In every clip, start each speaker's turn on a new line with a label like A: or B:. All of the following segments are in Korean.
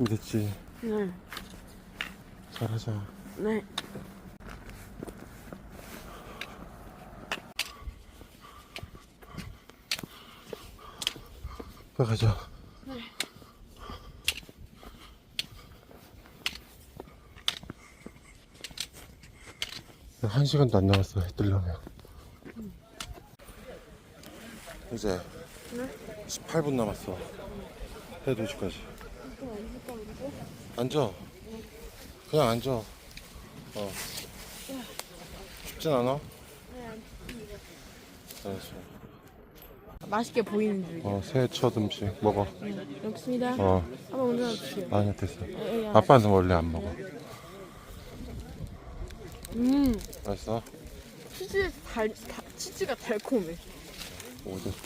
A: 준비됐지?
B: 네.
A: 잘하자.
B: 네.
A: 빨리 가자.
B: 네.
A: 한 시간도 안 남았어, 해 뜨려면. 이제
B: 네?
A: 18분 남았어. 해 2시까지. 앉아. 그냥 앉아. 어. 춥진 않아? 알았어.
B: 맛있게 보이는 줄.
A: 어, 새해 첫 음식 먹어.
B: 네. 여기습니다
A: 어,
B: 한번 먼저 주세요.
A: 아니야, 됐어.
B: 예, 예,
A: 아빠는 원래 안 먹어.
B: 음,
A: 맛있어?
B: 치즈 달, 다, 치즈가 달콤해.
A: 오, 됐어.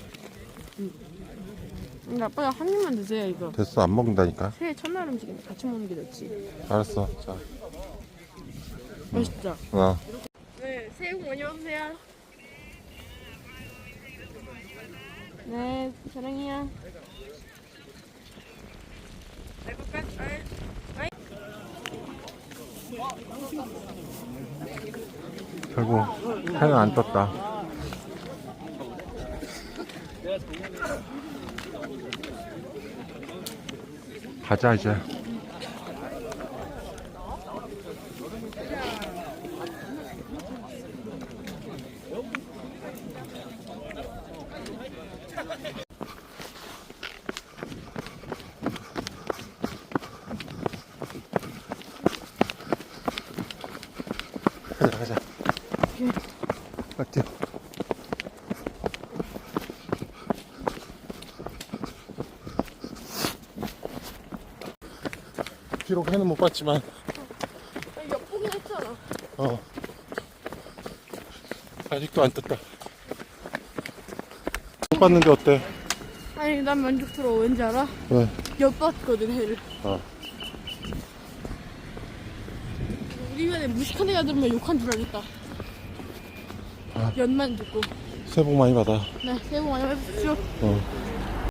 B: 근데 아빠가 한 입만 드세요 이거.
A: 됐어, 안 먹는다니까.
B: 새해 첫날 음식인데 같이 먹는 게 낫지.
A: 알았어. 자,
B: 맛있죠?
A: 어.
B: 네, 새해 복 많이 받으세요. 네, 사랑해요.
A: 결국 해는 안 떴다. 가자 이제. 가자 가자. 아, 뛰어. 비록 해는 못 봤지만
B: 아니, 엿보긴 했잖아.
A: 어 아직도 안 떴다 못 봤는데 어때?
B: 아니, 난 만족스러워. 왠지 알아?
A: 왜?
B: 엿봤거든, 해를.
A: 어
B: 우리 면에 무식한 애가 들으면 욕한 줄 알겠다.
A: 아.
B: 연만 듣고.
A: 새해 복 많이 받아
B: 네, 새해 복 많이 받으십시오.
A: 어